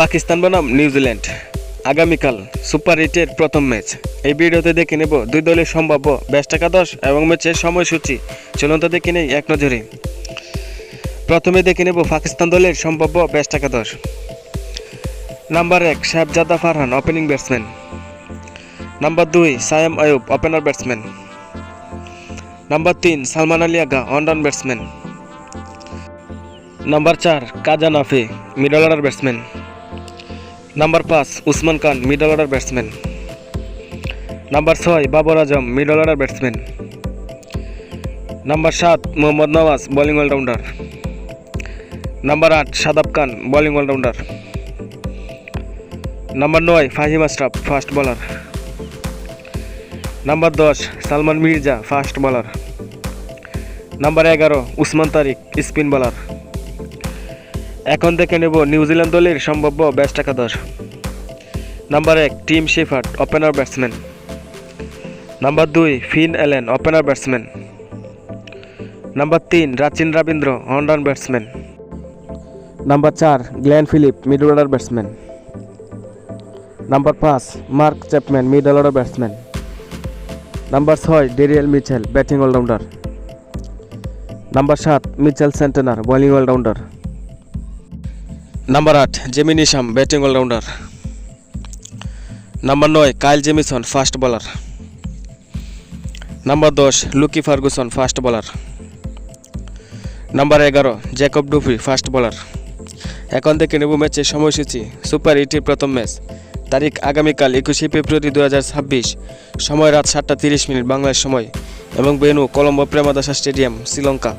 পাকিস্তান বনাম নিউজিল্যান্ড আগামীকাল সুপার এইটের প্রথম ম্যাচ। এই ভিডিওতে দেখে নেব দুই দলের সম্ভাব্য বেস্ট একাদশ এবং ম্যাচের সময়সূচি। চলন্ত দেখে নেই এক নজরে। প্রথমে দেখে নেব পাকিস্তান দলের সম্ভাব্য বেস্ট একাদশ। নাম্বার এক Sahibzada Farhan opening batsman number দুই, Saim Ayub opener batsman number তিন, Salman Ali Agha one down batsman number চার Khawaja Nafay middle order batsman number পাঁচ, Usman Khan middle order batsman number ছয়, Babar Azam middle order batsman number সাত, Mohammad Nawaz bowling allrounder number আট, Shadab Khan bowling allrounder number নয়, Faheem Ashraf fast bowler number দশ, Salman Mirza fast bowler number এগারো, উসমান তারিক spin bowler এখন দেখে নেব New Zealand দলের সম্ভাব্য বেস্ট একাদশ নাম্বার এক Tim Seifert opener batsman number দুই Finn Allen opener batsman number তিন Rachin Ravindra one down batsman number চার Glenn Phillips middle order batsman number পাঁচ Mark Chapman middle order batsman number ছয় Daryl Mitchell batting allrounder number সাত Mitchell Santner bowling allrounder number আট Jimmy Neesham batting allrounder number নয় Kyle Jamieson fast bowler number দশ Lockie Ferguson fast bowler number এগারো Jacob Duffy fast bowler এখন থেকে নেব ম্যাচের সময়সূচি সুপার এইটের প্রথম ম্যাচ। তারিখ আগামীকাল একুশে ফেব্রুয়ারি দু হাজার ছাব্বিশ, সময় রাত সাতটা তিরিশ মিনিট বাংলার সময়। এবং বেনু কলম্বো প্রেমাদাসা স্টেডিয়াম, শ্রীলঙ্কা।